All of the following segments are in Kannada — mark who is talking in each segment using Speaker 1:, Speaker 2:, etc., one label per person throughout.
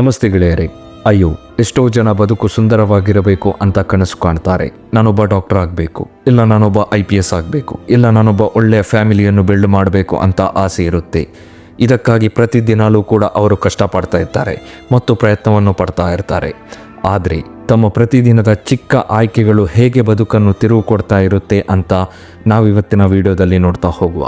Speaker 1: ನಮಸ್ತೆ ಗೆಳೆಯರೇ. ಅಯ್ಯೋ, ಎಷ್ಟೋ ಜನ ಬದುಕು ಸುಂದರವಾಗಿರಬೇಕು ಅಂತ ಕನಸು ಕಾಣ್ತಾರೆ. ನಾನೊಬ್ಬ ಡಾಕ್ಟರ್ ಆಗಬೇಕು, ಇಲ್ಲ ನಾನೊಬ್ಬ ಐ ಪಿ ಎಸ್ ಆಗಬೇಕು, ಇಲ್ಲ ನಾನೊಬ್ಬ ಒಳ್ಳೆಯ ಫ್ಯಾಮಿಲಿಯನ್ನು ಬಿಲ್ಡ್ ಮಾಡಬೇಕು ಅಂತ ಆಸೆ ಇರುತ್ತೆ. ಇದಕ್ಕಾಗಿ ಪ್ರತಿದಿನಾಲೂ ಕೂಡ ಅವರು ಕಷ್ಟಪಡ್ತಾ ಇರ್ತಾರೆ ಮತ್ತು ಪ್ರಯತ್ನವನ್ನು ಪಡ್ತಾ ಇರ್ತಾರೆ. ಆದರೆ, ತಮ್ಮ ಪ್ರತಿದಿನದ ಚಿಕ್ಕ ಆಯ್ಕೆಗಳು ಹೇಗೆ ಬದುಕನ್ನು ತಿರುವು ಕೊಡ್ತಾ ಇರುತ್ತೆ ಅಂತ ನಾವು ಇವತ್ತಿನ ವಿಡಿಯೋದಲ್ಲಿ ನೋಡ್ತಾ ಹೋಗುವ.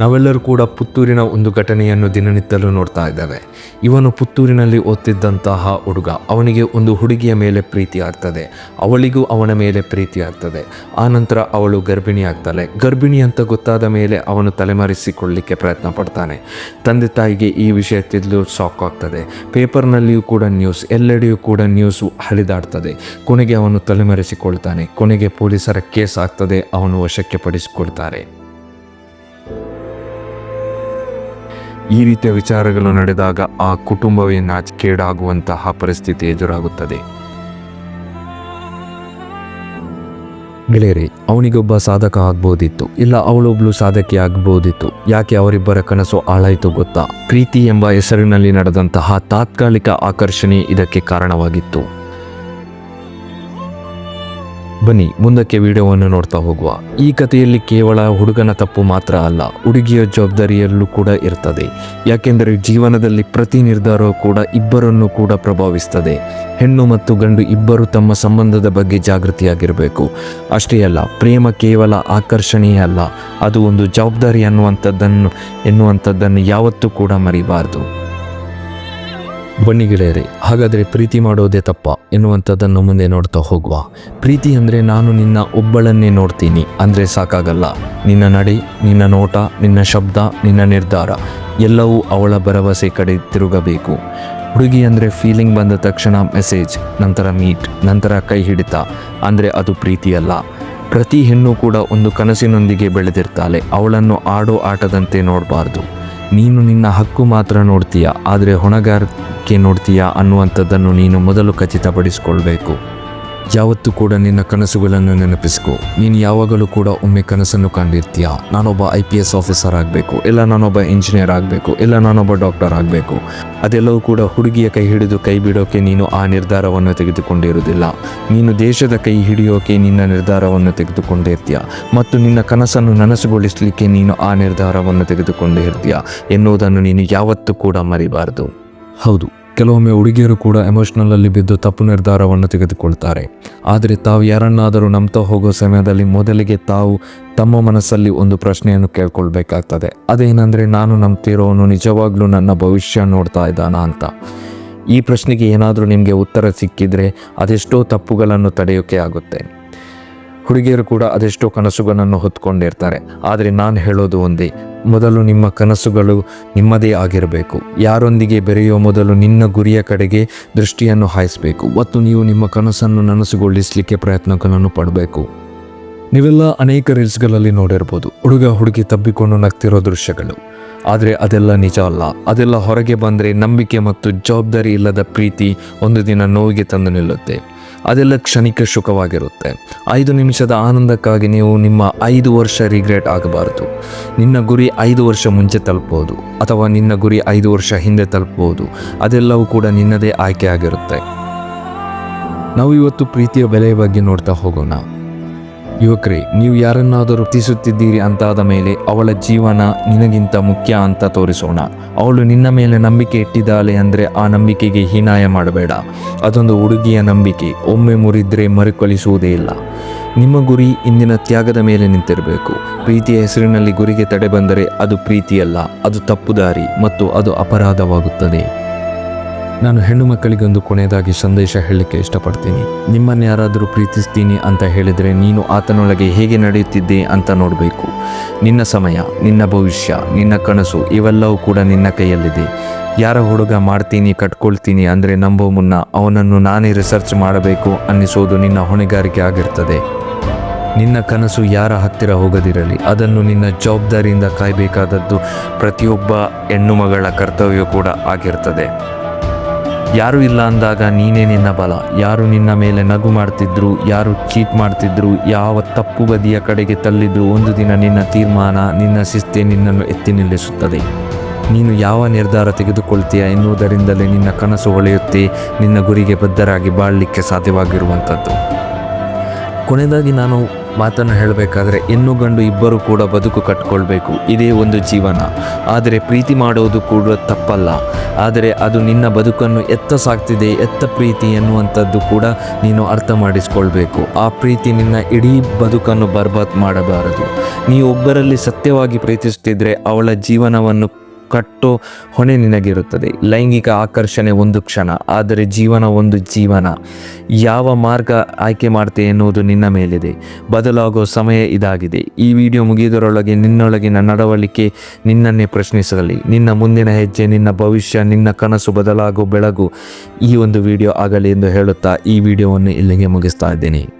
Speaker 1: ನಾವೆಲ್ಲರೂ ಕೂಡ ಪುತ್ತೂರಿನ ಒಂದು ಘಟನೆಯನ್ನು ದಿನನಿತ್ಯಲೂ ನೋಡ್ತಾ ಇದ್ದೇವೆ. ಇವನು ಪುತ್ತೂರಿನಲ್ಲಿ ಓದ್ತಿದ್ದಂತಹ ಹುಡುಗ, ಅವನಿಗೆ ಒಂದು ಹುಡುಗಿಯ ಮೇಲೆ ಪ್ರೀತಿ ಆಗ್ತದೆ. ಅವಳಿಗೂ ಅವನ ಮೇಲೆ ಪ್ರೀತಿ ಆಗ್ತದೆ. ಆನಂತರ ಅವಳು ಗರ್ಭಿಣಿ ಆಗ್ತಾಳೆ. ಗರ್ಭಿಣಿ ಅಂತ ಗೊತ್ತಾದ ಮೇಲೆ ಅವನು ತಲೆಮರೆಸಿಕೊಳ್ಳಲಿಕ್ಕೆ ಪ್ರಯತ್ನ ಪಡ್ತಾನೆ. ತಂದೆ ತಾಯಿಗೆ ಈ ವಿಷಯ ತಿಳಿದು ಶಾಕ್ ಆಗ್ತದೆ. ಪೇಪರ್ನಲ್ಲಿಯೂ ಕೂಡ ನ್ಯೂಸ್ ಎಲ್ಲೆಡೆಯೂ ಕೂಡ ನ್ಯೂಸು ಹರಿದಾಡ್ತದೆ. ಕೊನೆಗೆ ಅವನು ತಲೆಮರೆಸಿಕೊಳ್ತಾನೆ. ಕೊನೆಗೆ ಪೊಲೀಸರ ಕೇಸ್ ಆಗ್ತದೆ. ಅವನು ವಶಕ್ಕೆ ಪಡಿಸಿಕೊಳ್ತಾರೆ. ಈ ರೀತಿಯ ವಿಚಾರಗಳು ನಡೆದಾಗ ಆ ಕುಟುಂಬವೇ ನಾಚಿಕೇಡಾಗುವಂತಹ ಪರಿಸ್ಥಿತಿ ಎದುರಾಗುತ್ತದೆ. ಗೆಳೆಯರಿ, ಅವನಿಗೊಬ್ಬ ಸಾಧಕ ಆಗ್ಬೋದಿತ್ತು. ಇಲ್ಲ, ಅವಳೊಬ್ಳು ಸಾಧಕಿ ಆಗ್ಬೋದಿತ್ತು. ಯಾಕೆ ಅವರಿಬ್ಬರ ಕನಸು ಆಳಾಯಿತು ಗೊತ್ತಾ? ಪ್ರೀತಿ ಎಂಬ ಹೆಸರಿನಲ್ಲಿ ನಡೆದಂತಹ ತಾತ್ಕಾಲಿಕ ಆಕರ್ಷಣೆ ಇದಕ್ಕೆ ಕಾರಣವಾಗಿತ್ತು. ಬನ್ನಿ, ಮುಂದಕ್ಕೆ ವಿಡಿಯೋವನ್ನು ನೋಡ್ತಾ ಹೋಗುವ. ಈ ಕಥೆಯಲ್ಲಿ ಕೇವಲ ಹುಡುಗನ ತಪ್ಪು ಮಾತ್ರ ಅಲ್ಲ, ಹುಡುಗಿಯ ಜವಾಬ್ದಾರಿಯಲ್ಲೂ ಕೂಡ ಇರ್ತದೆ. ಯಾಕೆಂದರೆ ಜೀವನದಲ್ಲಿ ಪ್ರತಿ ನಿರ್ಧಾರವೂ ಕೂಡ ಇಬ್ಬರನ್ನು ಕೂಡ ಪ್ರಭಾವಿಸ್ತದೆ. ಹೆಣ್ಣು ಮತ್ತು ಗಂಡು ಇಬ್ಬರು ತಮ್ಮ ಸಂಬಂಧದ ಬಗ್ಗೆ ಜಾಗೃತಿಯಾಗಿರಬೇಕು. ಅಷ್ಟೇ ಅಲ್ಲ, ಪ್ರೇಮ ಕೇವಲ ಆಕರ್ಷಣೆಯೇ ಅಲ್ಲ, ಅದು ಒಂದು ಜವಾಬ್ದಾರಿ ಅನ್ನುವಂಥದ್ದನ್ನು ಎನ್ನುವಂಥದ್ದನ್ನು ಯಾವತ್ತೂ ಕೂಡ ಮರಿಬಾರದು. ಬನ್ನಿ ಗೆಳೆಯರೆ, ಹಾಗಾದರೆ ಪ್ರೀತಿ ಮಾಡೋದೇ ತಪ್ಪ. ಎನ್ನುವಂಥದ್ದನ್ನು ಮುಂದೆ ನೋಡ್ತಾ ಹೋಗುವ. ಪ್ರೀತಿ ಅಂದರೆ ನಾನು ನಿನ್ನ ಒಬ್ಬಳನ್ನೇ ನೋಡ್ತೀನಿ. ಅಂದರೆ ಸಾಕಾಗಲ್ಲ. ನಿನ್ನ ನಡೆ, ನಿನ್ನ ನೋಟ, ನಿನ್ನ ಶಬ್ದ, ನಿನ್ನ ನಿರ್ಧಾರ, ಎಲ್ಲವೂ ಅವಳ ಭರವಸೆ ಕಡೆ ತಿರುಗಬೇಕು. ಹುಡುಗಿ ಅಂದರೆ ಫೀಲಿಂಗ್ ಬಂದ ತಕ್ಷಣ ಮೆಸೇಜ್ ನಂತರ ಮೀಟ್ ನಂತರ ಕೈ ಹಿಡಿತ. ಅಂದರೆ ಅದು ಪ್ರೀತಿಯಲ್ಲ ಪ್ರತಿ ಹೆಣ್ಣು ಕೂಡ ಒಂದು ಕನಸಿನೊಂದಿಗೆ ಬೆಳೆದಿರ್ತಾಳೆ. ಅವಳನ್ನು ಆಡೋ ಆಟದಂತೆ ನೋಡಬಾರ್ದು. ನೀನು ನಿನ್ನ ಹಕ್ಕು ಮಾತ್ರ ನೋಡ್ತೀಯ? ಆದರೆ ಹೊಣೆಗಾರಿಕೆ ನೋಡ್ತೀಯಾ ಅನ್ನುವಂಥದ್ದನ್ನು ನೀನು ಮೊದಲು ಖಚಿತಪಡಿಸಿಕೊಳ್ಬೇಕು. ಯಾವತ್ತೂ ಕೂಡ ನಿನ್ನ ಕನಸುಗಳನ್ನು ನೆನಪಿಸ್ಕೊ. ನೀನು ಯಾವಾಗಲೂ ಕೂಡ ಒಮ್ಮೆ ಕನಸನ್ನು ಕಂಡಿರ್ತೀಯ. ನಾನೊಬ್ಬ ಐ ಪಿ ಎಸ್ ಆಫೀಸರ್ ಆಗಬೇಕು, ಇಲ್ಲ ನಾನೊಬ್ಬ ಇಂಜಿನಿಯರ್ ಆಗಬೇಕು, ಇಲ್ಲ ನಾನೊಬ್ಬ ಡಾಕ್ಟರ್ ಆಗಬೇಕು. ಅದೆಲ್ಲವೂ ಕೂಡ ಹುಡುಗಿಯ ಕೈ ಹಿಡಿದು ಕೈ ಬಿಡೋಕೆ ನೀನು ಆ ನಿರ್ಧಾರವನ್ನು ತೆಗೆದುಕೊಂಡಿರುವುದಿಲ್ಲ. ನೀನು ದೇಶದ ಕೈ ಹಿಡಿಯೋಕೆ ನಿನ್ನ ನಿರ್ಧಾರವನ್ನು ತೆಗೆದುಕೊಂಡಿರ್ತೀಯ. ಮತ್ತು ನಿನ್ನ ಕನಸನ್ನು ನನಸುಗೊಳಿಸಲಿಕ್ಕೆ ನೀನು ಆ ನಿರ್ಧಾರವನ್ನು ತೆಗೆದುಕೊಂಡಿರ್ತೀಯ ಎನ್ನುವುದನ್ನು ನೀನು ಯಾವತ್ತೂ ಕೂಡ ಮರಿಬಾರದು. ಹೌದು. ಕೆಲವೊಮ್ಮೆ ಹುಡುಗಿಯರು ಕೂಡ ಎಮೋಷ್ನಲಲ್ಲಿ ಬಿದ್ದು ತಪ್ಪು ನಿರ್ಧಾರವನ್ನು ತೆಗೆದುಕೊಳ್ತಾರೆ. ಆದರೆ ತಾವು ಯಾರನ್ನಾದರೂ ನಂಬ್ತಾ ಹೋಗೋ ಸಮಯದಲ್ಲಿ ಮೊದಲಿಗೆ ತಾವು ತಮ್ಮ ಮನಸ್ಸಲ್ಲಿ ಒಂದು ಪ್ರಶ್ನೆಯನ್ನು ಕೇಳ್ಕೊಳ್ಬೇಕಾಗ್ತದೆ. ಅದೇನೆಂದರೆ ನಾನು ನಂಬ್ತಿರೋನು ನಿಜವಾಗ್ಲೂ ನನ್ನ ಭವಿಷ್ಯ ನೋಡ್ತಾ ಇದ್ದಾನಾ ಅಂತ. ಈ ಪ್ರಶ್ನೆಗೆ ಏನಾದರೂ ನಿಮಗೆ ಉತ್ತರ ಸಿಕ್ಕಿದರೆ ಅದೆಷ್ಟೋ ತಪ್ಪುಗಳನ್ನು ತಡೆಯೋಕೆ ಆಗುತ್ತೆ. ಹುಡುಗಿಯರು ಕೂಡ ಅದೆಷ್ಟೋ ಕನಸುಗಳನ್ನು ಹೊತ್ಕೊಂಡಿರ್ತಾರೆ. ಆದರೆ ನಾನು ಹೇಳೋದು ಒಂದೇ, ಮೊದಲು ನಿಮ್ಮ ಕನಸುಗಳು ನಿಮ್ಮದೇ ಆಗಿರಬೇಕು. ಯಾರೊಂದಿಗೆ ಬೆರೆಯುವ ಮೊದಲು ನಿನ್ನ ಗುರಿಯ ಕಡೆಗೆ ದೃಷ್ಟಿಯನ್ನು ಹಾಯಿಸಬೇಕು. ಮತ್ತು ನೀವು ನಿಮ್ಮ ಕನಸನ್ನು ನನಸುಗೊಳಿಸಲಿಕ್ಕೆ ಪ್ರಯತ್ನಗಳನ್ನು ಪಡಬೇಕು. ನೀವೆಲ್ಲ ಅನೇಕ ರೀಲ್ಸ್ಗಳಲ್ಲಿ ನೋಡಿರ್ಬೋದು, ಹುಡುಗ ಹುಡುಗಿ ತಬ್ಬಿಕೊಂಡು ನಗ್ತಿರೋ ದೃಶ್ಯಗಳು. ಆದರೆ ಅದೆಲ್ಲ ನಿಜ ಅಲ್ಲ. ಅದೆಲ್ಲ ಹೊರಗೆ ಬಂದರೆ ನಂಬಿಕೆ ಮತ್ತು ಜವಾಬ್ದಾರಿ ಇಲ್ಲದ ಪ್ರೀತಿ ಒಂದು ದಿನ ನೋವಿಗೆ ತಂದು ನಿಲ್ಲುತ್ತೆ. ಅದೆಲ್ಲ ಕ್ಷಣಿಕ ಸುಖವಾಗಿರುತ್ತೆ ಐದು ನಿಮಿಷದ ಆನಂದಕ್ಕಾಗಿ ನೀವು ನಿಮ್ಮ ಐದು ವರ್ಷ ರಿಗ್ರೆಟ್ ಆಗಬಾರದು. ನಿನ್ನ ಗುರಿ ಐದು ವರ್ಷ ಮುಂಚೆ ತಲುಪ್ಬೋದು, ಅಥವಾ ನಿನ್ನ ಗುರಿ ಐದು ವರ್ಷ ಹಿಂದೆ ತಲುಪಬಹುದು ಅದೆಲ್ಲವೂ ಕೂಡ ನಿನ್ನದೇ ಆಯ್ಕೆ ಆಗಿರುತ್ತೆ. ನಾವು ಇವತ್ತು ಪ್ರೀತಿಯ ಬೆಲೆಯ ಬಗ್ಗೆ ನೋಡ್ತಾ ಹೋಗೋಣ. ಯುವಕರೇ, ನೀವು ಯಾರನ್ನಾದರೂ ಪ್ರೀತಿಸುತ್ತಿದ್ದೀರಿ ಅಂತಾದ ಮೇಲೆ ಅವಳ ಜೀವನ ನಿನಗಿಂತ ಮುಖ್ಯ ಅಂತ ತೋರಿಸೋಣ. ಅವಳು ನಿನ್ನ ಮೇಲೆ ನಂಬಿಕೆ ಇಟ್ಟಿದ್ದಾಳೆ ಅಂದರೆ ಆ ನಂಬಿಕೆಗೆ ಹೀನಾಯ ಮಾಡಬೇಡ. ಅದೊಂದು ಹುಡುಗಿಯ ನಂಬಿಕೆ, ಒಮ್ಮೆ ಮುರಿದ್ರೆ ಮರುಕಳಿಸುವುದೇ ಇಲ್ಲ. ನಿಮ್ಮ ಗುರಿ ಇಂದಿನ ತ್ಯಾಗದ ಮೇಲೆ ನಿಂತಿರಬೇಕು. ಪ್ರೀತಿಯ ಹೆಸರಿನಲ್ಲಿ ಗುರಿಗೆ ತಡೆ ಬಂದರೆ ಅದು ಪ್ರೀತಿಯಲ್ಲ, ಅದು ತಪ್ಪು ದಾರಿ ಮತ್ತು ಅದು ಅಪರಾಧವಾಗುತ್ತದೆ. ನಾನು ಹೆಣ್ಣು ಮಕ್ಕಳಿಗೊಂದು ಕೊನೆಯದಾಗಿ ಸಂದೇಶ ಹೇಳಲಿಕ್ಕೆ ಇಷ್ಟಪಡ್ತೀನಿ. ನಿಮ್ಮನ್ನು ಯಾರಾದರೂ ಪ್ರೀತಿಸ್ತೀನಿ ಅಂತ ಹೇಳಿದರೆ ನೀನು ಆತನೊಳಗೆ ಹೇಗೆ ನಡೆಯುತ್ತಿದ್ದೆ ಅಂತ ನೋಡಬೇಕು. ನಿನ್ನ ಸಮಯ, ನಿನ್ನ ಭವಿಷ್ಯ, ನಿನ್ನ ಕನಸು ಇವೆಲ್ಲವೂ ಕೂಡ ನಿನ್ನ ಕೈಯಲ್ಲಿದೆ. ಯಾರ ಹುಡುಗ ಮಾಡ್ತೀನಿ, ಕಟ್ಕೊಳ್ತೀನಿ ಅಂದರೆ ನಂಬೋ ಮುನ್ನ ಅವನನ್ನು ನಾನೇ ರಿಸರ್ಚ್ ಮಾಡಬೇಕು ಅನ್ನಿಸೋದು ನಿನ್ನ ಹೊಣೆಗಾರಿಕೆ ಆಗಿರ್ತದೆ. ನಿನ್ನ ಕನಸು ಯಾರ ಹತ್ತಿರ ಹೋಗದಿರಲಿ, ಅದನ್ನು ನಿನ್ನ ಜವಾಬ್ದಾರಿಯಿಂದ ಕಾಯಬೇಕಾದದ್ದು ಪ್ರತಿಯೊಬ್ಬ ಹೆಣ್ಣು ಮಗಳ ಕರ್ತವ್ಯ ಕೂಡ ಆಗಿರ್ತದೆ. ಯಾರು ಇಲ್ಲ ಅಂದಾಗ ನೀನೇ ನಿನ್ನ ಬಲ. ಯಾರು ನಿನ್ನ ಮೇಲೆ ನಗು ಮಾಡ್ತಿದ್ರು, ಯಾರು ಚೀಟ್ ಮಾಡ್ತಿದ್ರು, ಯಾವ ತಪ್ಪು ಬದಿಯ ಕಡೆಗೆ ತಳ್ಳಿದ್ರು, ಒಂದು ದಿನ ನಿನ್ನ ತೀರ್ಮಾನ, ನಿನ್ನ ಶಿಸ್ತೆ ನಿನ್ನನ್ನು ಎತ್ತಿ ನಿಲ್ಲಿಸುತ್ತದೆ. ನೀನು ಯಾವ ನಿರ್ಧಾರ ತೆಗೆದುಕೊಳ್ತೀಯ ಎನ್ನುವುದರಿಂದಲೇ ನಿನ್ನ ಕನಸು ಹೊಳೆಯುತ್ತೆ, ನಿನ್ನ ಗುರಿಗೆ ಬದ್ಧರಾಗಿ ಬಾಳಲಿಕ್ಕೆ ಸಾಧ್ಯವಾಗಿರುವಂಥದ್ದು. ಕೊನೆಯದಾಗಿ ನಾನು ಮಾತನ್ನು ಹೇಳಬೇಕಾದ್ರೆ ಹೆಣ್ಣು ಗಂಡು ಇಬ್ಬರು ಕೂಡ ಬದುಕು ಕಟ್ಕೊಳ್ಬೇಕು. ಇದೇ ಒಂದು ಜೀವನ. ಆದರೆ ಪ್ರೀತಿ ಮಾಡೋದು ಕೂಡ ತಪ್ಪಲ್ಲ. ಆದರೆ ಅದು ನಿನ್ನ ಬದುಕನ್ನು ಎತ್ತ ಸಾಕ್ತಿದೆ, ಎತ್ತ ಪ್ರೀತಿ ಎನ್ನುವಂಥದ್ದು ಕೂಡ ನೀನು ಅರ್ಥ ಮಾಡಿಸ್ಕೊಳ್ಬೇಕು. ಆ ಪ್ರೀತಿ ನಿನ್ನ ಇಡೀ ಬದುಕನ್ನು ಬರ್ಬಾದ್ ಮಾಡಬಾರದು. ನೀ ಒಬ್ಬರಲ್ಲಿ ಸತ್ಯವಾಗಿ ಪ್ರೀತಿಸ್ತಿದ್ರೆ ಅವಳ ಜೀವನವನ್ನು ಕಟ್ಟೋ ಹೊಣೆ ನಿನಗಿರುತ್ತದೆ. ಲೈಂಗಿಕ ಆಕರ್ಷಣೆ ಒಂದು ಕ್ಷಣ, ಆದರೆ ಜೀವನ ಒಂದು ಜೀವನ. ಯಾವ ಮಾರ್ಗ ಆಯ್ಕೆ ಮಾಡ್ತೆ ಎನ್ನುವುದು ನಿನ್ನ ಮೇಲಿದೆ. ಬದಲಾಗೋ ಸಮಯ ಇದಾಗಿದೆ. ಈ ವಿಡಿಯೋ ಮುಗಿಯುವುದರೊಳಗೆ ನಿನ್ನೊಳಗಿನ ನಡವಳಿಕೆ ನಿನ್ನನ್ನೇ ಪ್ರಶ್ನಿಸಲಿ. ನಿನ್ನ ಮುಂದಿನ ಹೆಜ್ಜೆ, ನಿನ್ನ ಭವಿಷ್ಯ, ನಿನ್ನ ಕನಸು, ಬದಲಾಗೋ ಬೆಳಗು ಈ ಒಂದು ವಿಡಿಯೋ ಆಗಲಿ ಎಂದು ಹೇಳುತ್ತಾ ಈ ವಿಡಿಯೋವನ್ನು ಇಲ್ಲಿಗೆ ಮುಗಿಸ್ತಾ ಇದ್ದೇನೆ.